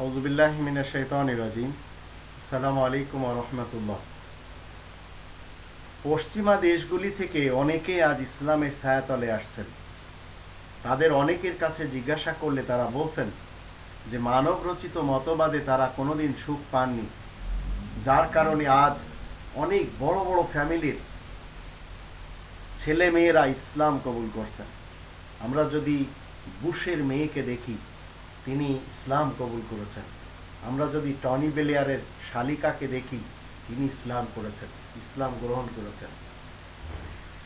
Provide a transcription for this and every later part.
আউজুবিল্লাহ মিনা শৈতান রাজিম। সালাম আলাইকুম রহমতুল্লাহ। পশ্চিমা দেশগুলি থেকে অনেকে আজ ইসলামের ছায়াতলে আসছেন। তাদের অনেকের কাছে জিজ্ঞাসা করলে তারা বলছেন যে, মানব রচিত মতবাদে তারা কোনোদিন সুখ পাননি। যার কারণে আজ অনেক বড় বড় ফ্যামিলির ছেলে মেয়েরা ইসলাম কবুল করছেন। আমরা যদি বুশের মেয়েকে দেখি তিনি ইসলাম কবুল করেছেন। আমরা যদি টনি বেলিয়ারের শালিকাকে দেখি, তিনি ইসলাম করেছেন, ইসলাম গ্রহণ করেছেন।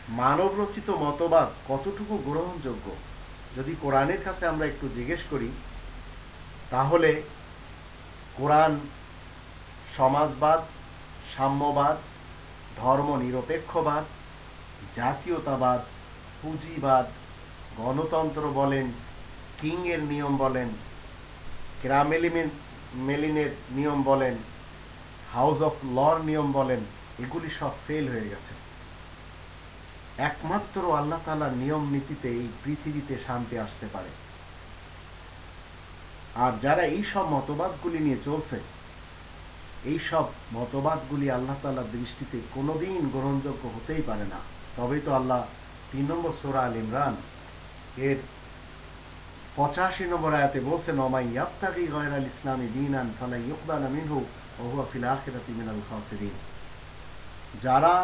মানব রচিত মতবাদ কতটুকু গ্রহণযোগ্য? যদি কোরআনের কাছে আমরা একটু জিজ্ঞেস করি, তাহলে কোরআন সমাজবাদ, সাম্যবাদ ধর্ম নিরপেক্ষবাদ জাতীয়তাবাদ, পুঁজিবাদ, গণতন্ত্র বলেন কিং এর নিয়ম বলেন ক্রামেলিমেন, মেলিনের নিয়ম বলেন, হাউস অফ লর নিয়ম বলেন, এগুলি সব ফেল হয়ে গেছে। একমাত্র আল্লাহ তালার নিয়ম নীতিতে এই পৃথিবীতে শান্তি আসতে পারে। আর যারা এই সব মতবাদগুলি নিয়ে চলছে এই সব মতবাদগুলি আল্লাহ তালার দৃষ্টিতে কোনোদিন গ্রহণযোগ্য হতেই পারে না। তবেই তো আল্লাহ তিন নম্বর সোরা আল ইমরান এর পঁচাশি নম্বর আয়াতে বলছেন ওমাই ইয়াবতাগি গয়রাল ইসলামী দিনান ফালা ইউকবাল মিনহু ওয়া হুয়া ফিল আখিরাতি মিনাল খাসিরিন. যারা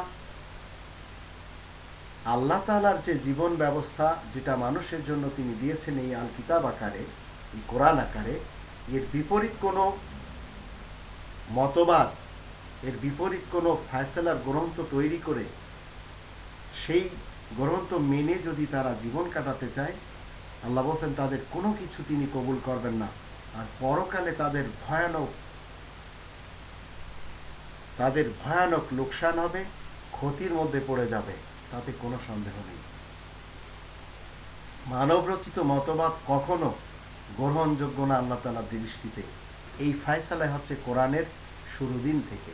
আল্লাহ তাআলার যে জীবন ব্যবস্থা, যেটা মানুষের জন্য তিনি দিয়েছেন এই আল কিতাব আকারে, এই কোরআন আকারে, এর বিপরীত কোনো মতবাদ, এর বিপরীত কোনো ফায়সালার গ্রন্থ তৈরি করে, সেই গ্রন্থ মেনে যদি তারা জীবন কাটাতে চায় আল্লাহ বলছেন, তাদের কোনো কিছু তিনি কবুল করবেন না। আর পরকালে তাদের ভয়ানক তাদের ভয়ানক লোকসান হবে, ক্ষতির মধ্যে পড়ে যাবে, তাতে কোনো সন্দেহ নেই। মানব রচিত মতবাদ কখনো গ্রহণযোগ্য না, আল্লাহ তালার দৃষ্টিতে। এই ফায়সালায় হচ্ছে কোরআনের শুরু দিন থেকে।